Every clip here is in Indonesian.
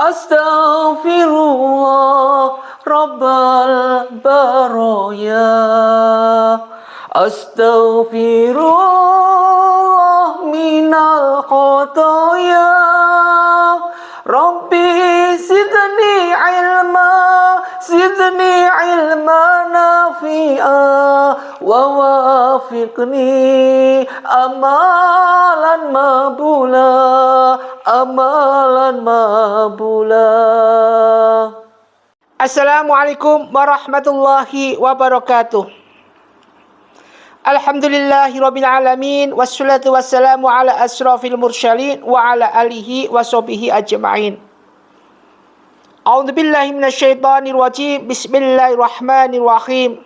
Astaghfirullah Rabbal baraya. Astaghfirullah minal khotoya. Rabbi zidni ilma zidni ilma nafi'a. Wa wafiqni amalan mabula amalan mabula. Assalamualaikum warahmatullahi wabarakatuh. Alhamdulillahi Rabbil Alamin Wassalatu wassalamu ala asrafil mursyalin Wa ala alihi wa sobihi ajma'in. A'udhu billahi minasyaitanir rajim Bismillahirrahmanirrahim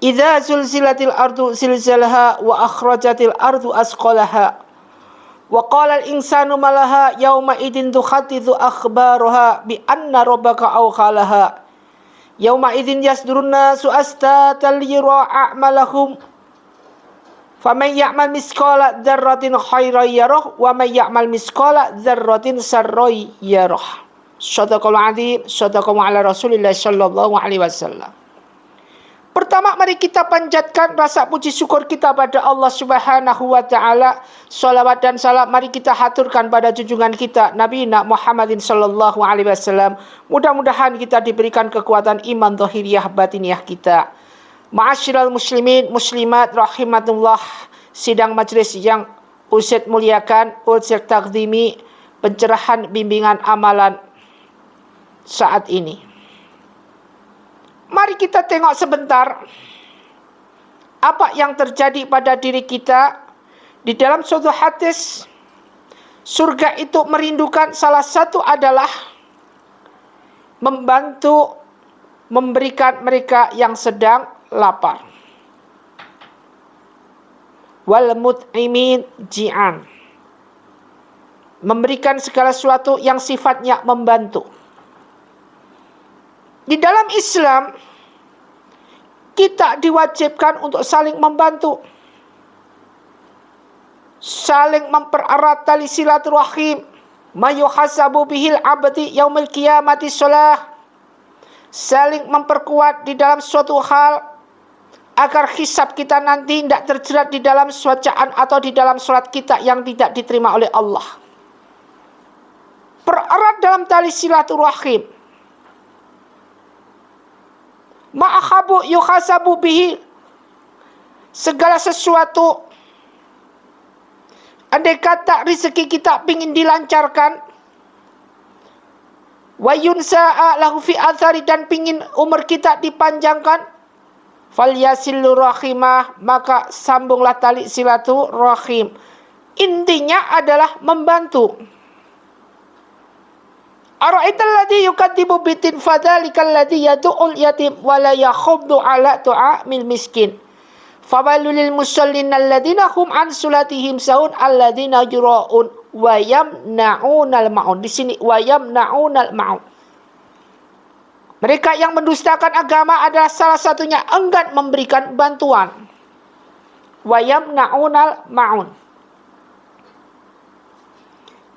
Idza zulzilatil ardu zilzalaha wa akhrajatil ardu asqalaha Wa qala al-insanu malaha yawma idin tukhadidhu akhbaraha bi anna rabbaka awkhalaha Yauma idzin yasdurun nasu astatan liyura a'malahum Faman ya'mal misqala dzarratin khairan yarah wa man ya'mal misqala dzarratin sarran yarah. Shadaqallahu azim, shadaqallahu ala Rasulillah sallallahu alaihi wasallam. Pertama mari kita panjatkan rasa puji syukur kita pada Allah Subhanahu wa taala. Salawat dan salam mari kita haturkan pada junjungan kita Nabi Muhammadin sallallahu alaihi wasallam. Mudah-mudahan kita diberikan kekuatan iman zahiriyah batiniah kita. Ma'asyiral muslimin muslimat rahimatullah sidang majlis yang Ustaz muliakan, Ustaz takdimi pencerahan bimbingan amalan saat ini. Mari kita tengok sebentar apa yang terjadi pada diri kita di dalam suatu hadis surga itu merindukan salah satu adalah membantu memberikan mereka yang sedang lapar. Wal mut'imin ji'an. Memberikan segala sesuatu yang sifatnya membantu. Di dalam Islam kita diwajibkan untuk saling membantu. Saling mempererat tali silaturahim. Mayuhasabu bihil abdi yaumil qiyamati sholah. Saling memperkuat di dalam suatu hal agar hisab kita nanti tidak terjerat di dalam suacaan atau di dalam surat kita yang tidak diterima oleh Allah. Pererat dalam tali silaturahim ma'ahabu yukhasabu bihi. Segala sesuatu andai kata rezeki kita ingin dilancarkan wa yunsa'a lahu fi athari dan pingin umur kita dipanjangkan falyasillu rahimah maka sambunglah tali silaturahim intinya adalah membantu Ara'aital ladzi yukadzibu bitin fadzalikal ladzi yad'ul yatim wa la yakhuddu ala tu'amil miskin. Fawalul lil musallin alladzina hum an sulatihim saun alladzina yura'un wa yamna'unal ma'un. Di sini wa yamna'unal ma'un. Mereka yang mendustakan agama adalah salah satunya enggan memberikan bantuan. Wa yamna'unal ma'un.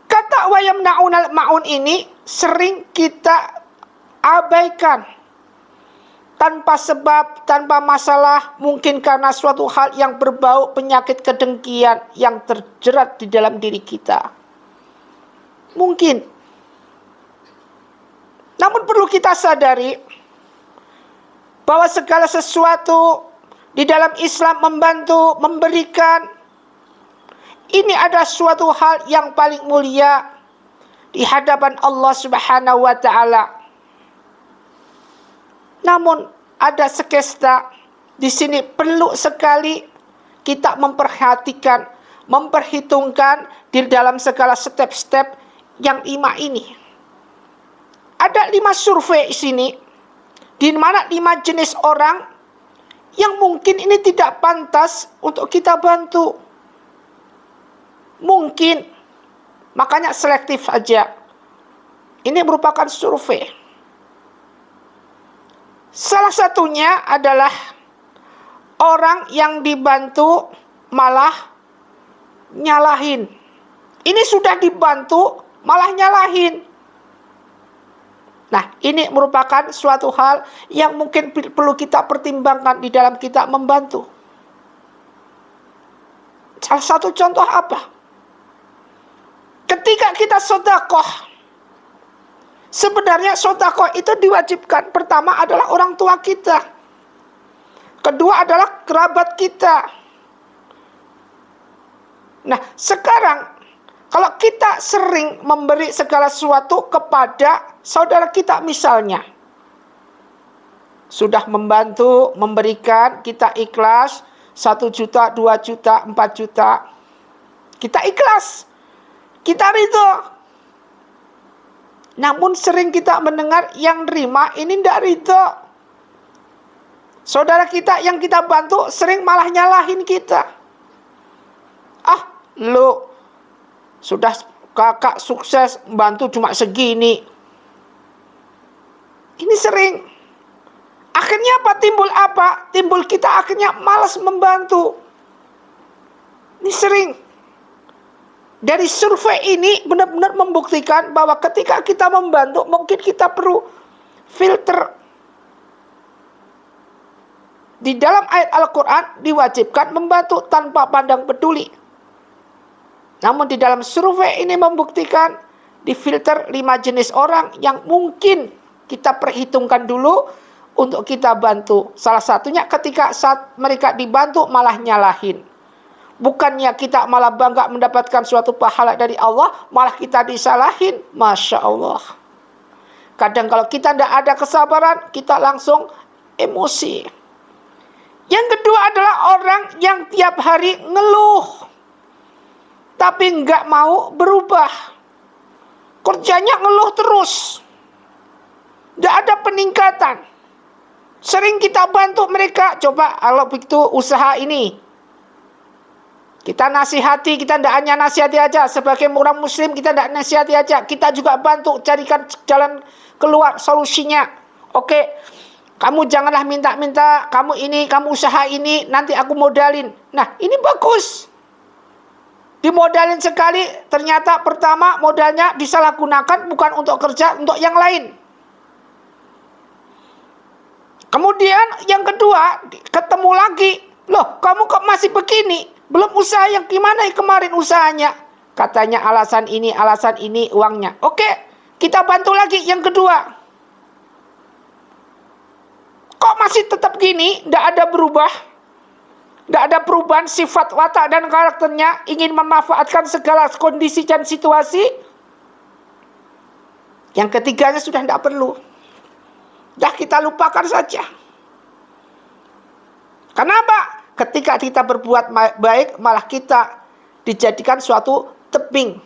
Kata wa yamna'unal ma'un ini sering kita abaikan tanpa sebab, tanpa masalah, mungkin karena suatu hal yang berbau penyakit kedengkian yang terjerat di dalam diri kita. Mungkin. Namun perlu kita sadari bahwa segala sesuatu di dalam Islam membantu, memberikan ini adalah suatu hal yang paling mulia di hadapan Allah Subhanahu wa taala. Namun ada sekesta di sini perlu sekali kita memperhatikan, memperhitungkan di dalam segala step-step yang lima ini. Ada lima survei di sini, di mana lima jenis orang yang mungkin ini tidak pantas untuk kita bantu. Mungkin Makanya selektif saja. Ini merupakan survei. Salah satunya adalah orang yang dibantu malah nyalahin. Ini sudah dibantu malah nyalahin. Nah, ini merupakan suatu hal yang mungkin perlu kita pertimbangkan di dalam kita membantu. Salah satu contoh apa? Ketika kita sodakoh, sebenarnya sodakoh itu diwajibkan. Pertama adalah orang tua kita. Kedua adalah kerabat kita. Nah, sekarang kalau kita sering memberi segala sesuatu kepada saudara kita misalnya. Sudah membantu, memberikan, kita ikhlas. Satu juta, dua juta, empat juta. Kita ikhlas. Kita ridho. Namun sering kita mendengar yang terima ini tidak ridho. Saudara kita yang kita bantu sering malah nyalahin kita. Ah, lo sudah kakak sukses bantu cuma segini. Ini sering. Akhirnya apa? Timbul apa? Timbul kita akhirnya malas membantu. Ini sering. Dari survei ini benar-benar membuktikan bahwa ketika kita membantu mungkin kita perlu filter. Di dalam ayat Al-Quran diwajibkan membantu tanpa pandang peduli. Namun di dalam survei ini membuktikan di filter lima jenis orang yang mungkin kita perhitungkan dulu untuk kita bantu. Salah satunya ketika saat mereka dibantu malah nyalahin. Bukannya kita malah bangga mendapatkan suatu pahala dari Allah, malah kita disalahin. Masya Allah. Kadang kalau kita tidak ada kesabaran, kita langsung emosi. Yang kedua adalah orang yang tiap hari ngeluh tapi nggak mau berubah. Kerjanya ngeluh terus. Nggak ada peningkatan. Sering kita bantu mereka, coba kalau begitu usaha ini. Kita nasihati, kita tidak hanya nasihati aja. Sebagai orang muslim kita tidak nasihati aja. Kita juga bantu carikan jalan keluar solusinya. Oke, kamu janganlah minta-minta, kamu ini, kamu usaha ini, nanti aku modalin. Nah, ini bagus. Dimodalin sekali, ternyata pertama modalnya disalahgunakan bukan untuk kerja, untuk yang lain. Kemudian yang kedua, ketemu lagi. Loh, kamu kok masih begini? Belum usaha yang gimana yang kemarin usahanya? Katanya alasan ini, alasan ini, uangnya. Oke, kita bantu lagi yang kedua. Kok masih tetap gini? Tidak ada berubah? Tidak ada perubahan sifat watak dan karakternya. Ingin memanfaatkan segala kondisi dan situasi. Yang ketiganya sudah tidak perlu. Dah kita lupakan saja. Kenapa? Ketika kita berbuat baik, malah kita dijadikan suatu tebing.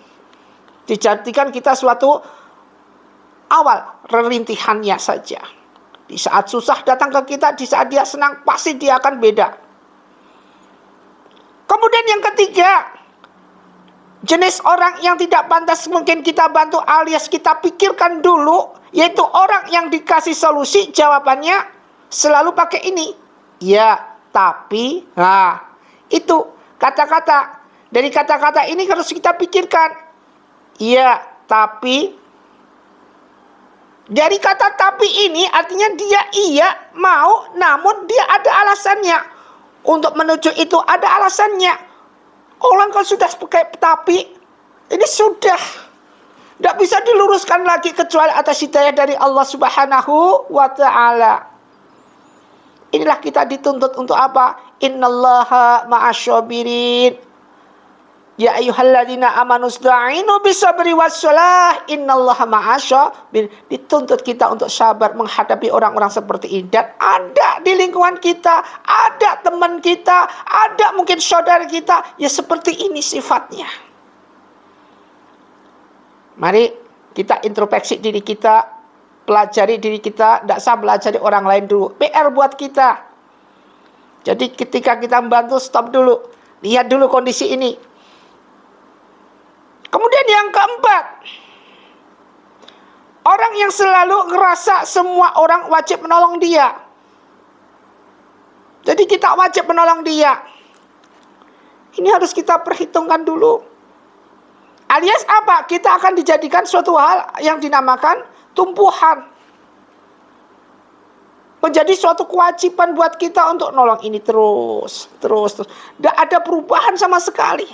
Dijadikan kita suatu awal rerintihannya saja. Di saat susah datang ke kita, di saat dia senang, pasti dia akan beda. Kemudian yang ketiga, jenis orang yang tidak pantas mungkin kita bantu alias kita pikirkan dulu, yaitu orang yang dikasih solusi jawabannya selalu pakai ini. Ya, tapi, nah, itu kata-kata. Dari kata-kata ini harus kita pikirkan. Ya, tapi dari kata tapi ini artinya dia iya mau namun dia ada alasannya. Untuk menuju itu ada alasannya. Orang kalau sudah pakai tapi, ini sudah. Tidak bisa diluruskan lagi kecuali atas hidayah dari Allah subhanahu wa ta'ala. Inilah kita dituntut untuk apa? Innallaha ma'asyabirin. Ya ayyuhalladzina amanu sta'inu bisabri wassalah innallaha ma'asya dituntut kita untuk sabar menghadapi orang-orang seperti ini dan ada di lingkungan kita, ada teman kita, ada mungkin saudara kita ya seperti ini sifatnya. Mari kita introspeksi diri kita, pelajari diri kita, tidak usah pelajari orang lain dulu. PR buat kita. Jadi ketika kita membantu stop dulu, lihat dulu kondisi ini Kemudian yang keempat, orang yang selalu ngerasa semua orang wajib menolong dia. Jadi kita wajib menolong dia. Ini harus kita perhitungkan dulu. Alias apa? Kita akan dijadikan suatu hal yang dinamakan tumpuhan. Menjadi suatu kewajiban buat kita untuk nolong ini terus, terus, terus. Tidak ada perubahan sama sekali.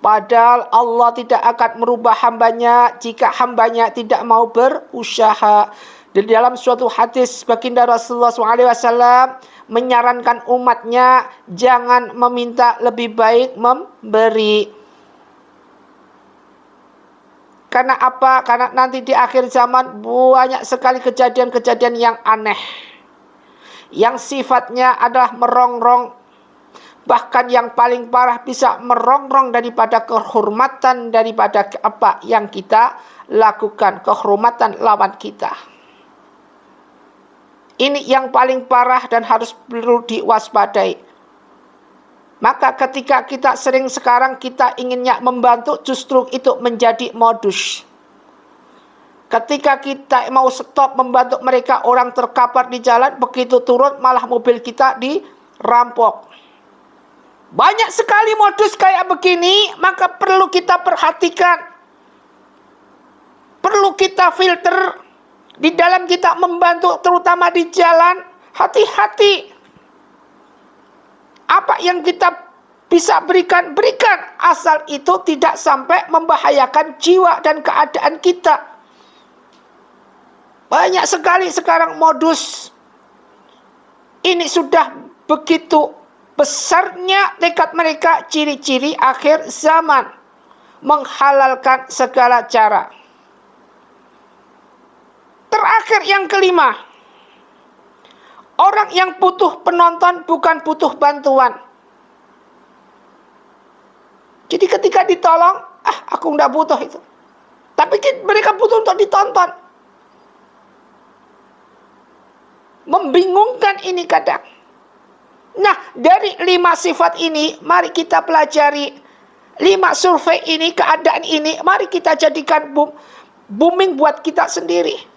Padahal Allah tidak akan merubah hambanya jika hambanya tidak mau berusaha. Di dalam suatu hadis baginda Rasulullah SAW menyarankan umatnya jangan meminta lebih baik memberi. Karena apa? Karena nanti di akhir zaman banyak sekali kejadian-kejadian yang aneh. Yang sifatnya adalah merongrong. Bahkan yang paling parah bisa merongrong daripada kehormatan daripada apa yang kita lakukan. Kehormatan lawan kita. Ini yang paling parah dan harus perlu diwaspadai. Maka ketika kita sering sekarang kita inginnya membantu justru itu menjadi modus. Ketika kita mau stop membantu mereka orang terkapar di jalan begitu turun malah mobil kita dirampok. Banyak sekali modus kayak begini maka perlu kita perhatikan. Perlu kita filter di dalam kita membantu terutama di jalan hati-hati apa yang kita bisa berikan, berikan. Asal itu tidak sampai membahayakan jiwa dan keadaan kita. Banyak sekali sekarang modus. Ini sudah begitu besarnya tekad mereka ciri-ciri akhir zaman. Menghalalkan segala cara. Terakhir yang kelima. Orang yang butuh penonton bukan butuh bantuan. Jadi ketika ditolong, ah aku nggak butuh itu. Tapi mereka butuh untuk ditonton. Membingungkan ini kadang. Nah, dari lima sifat ini, mari kita pelajari lima survei ini, keadaan ini, mari kita jadikan boom, booming buat kita sendiri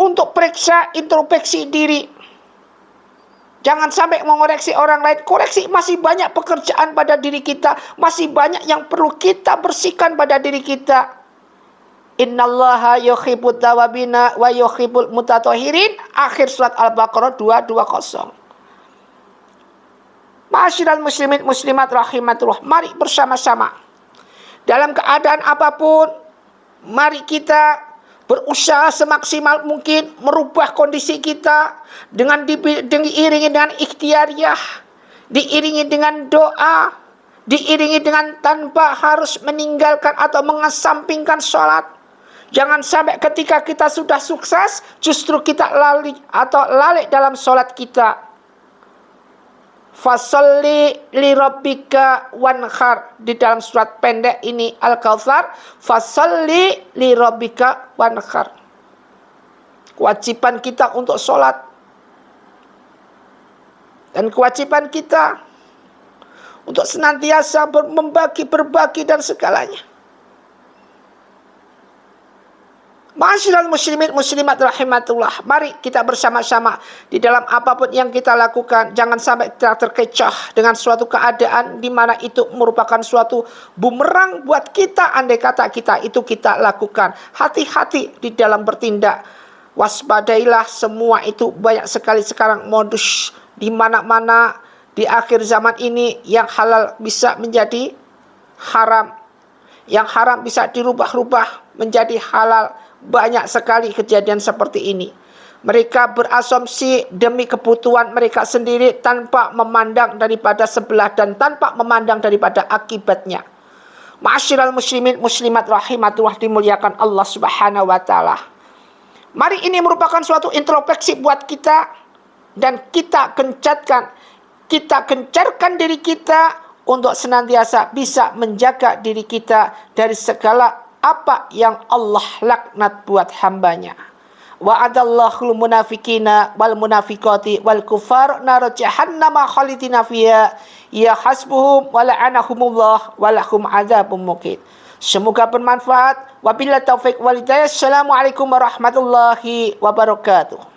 untuk periksa introspeksi diri. Jangan sampai mengoreksi orang lain. Koreksi masih banyak pekerjaan pada diri kita. Masih banyak yang perlu kita bersihkan pada diri kita. Innallaha yuhibbut tawabina wa yuhibbul mutatohirin. Akhir surat Al-Baqarah 220. Masyiral muslimin muslimat rahimatullah. Mari bersama-sama. Dalam keadaan apa pun. Mari kita berusaha semaksimal mungkin merubah kondisi kita dengan diiringi dengan ikhtiariah, diiringi dengan doa, diiringi dengan tanpa harus meninggalkan atau mengesampingkan sholat. Jangan sampai ketika kita sudah sukses, justru kita lali atau lalai dalam sholat kita. Fasalli li rabbika wanhar. Di dalam surat pendek ini Al-Kautsar fasalli li rabbika wanhar. Kewajiban kita untuk sholat. Dan kewajiban kita untuk senantiasa membagi berbagi dan segalanya Masyiral muslimin muslimat rahimatullah. Mari kita bersama-sama di dalam apa pun yang kita lakukan. Jangan sampai kita terkecoh dengan suatu keadaan di mana itu merupakan suatu bumerang buat kita. Andai kata kita itu kita lakukan. Hati-hati di dalam bertindak. Waspadailah semua itu banyak sekali sekarang modus di mana-mana di akhir zaman ini yang halal bisa menjadi haram. Yang haram bisa dirubah-rubah menjadi halal banyak sekali kejadian seperti ini. Mereka berasumsi demi kebutuhan mereka sendiri tanpa memandang daripada sebelah dan tanpa memandang daripada akibatnya. Ma'asyiral muslimin muslimat rahimatullah dimuliakan Allah Subhanahu wa taala. Mari ini merupakan suatu introspeksi buat kita dan kita kencatkan, kita kencarkan diri kita untuk senantiasa bisa menjaga diri kita dari segala apa yang Allah laknat buat hambanya. Wa'adallahu munafikina wal munafikati wal kufar nar jahannam khalidina fiha ya hasbuhum wa la'anahumullah wa lahum adzabun muqim. Semoga bermanfaat. Wabillahi taufik walhidayah. Assalamualaikum warahmatullahi wabarakatuh.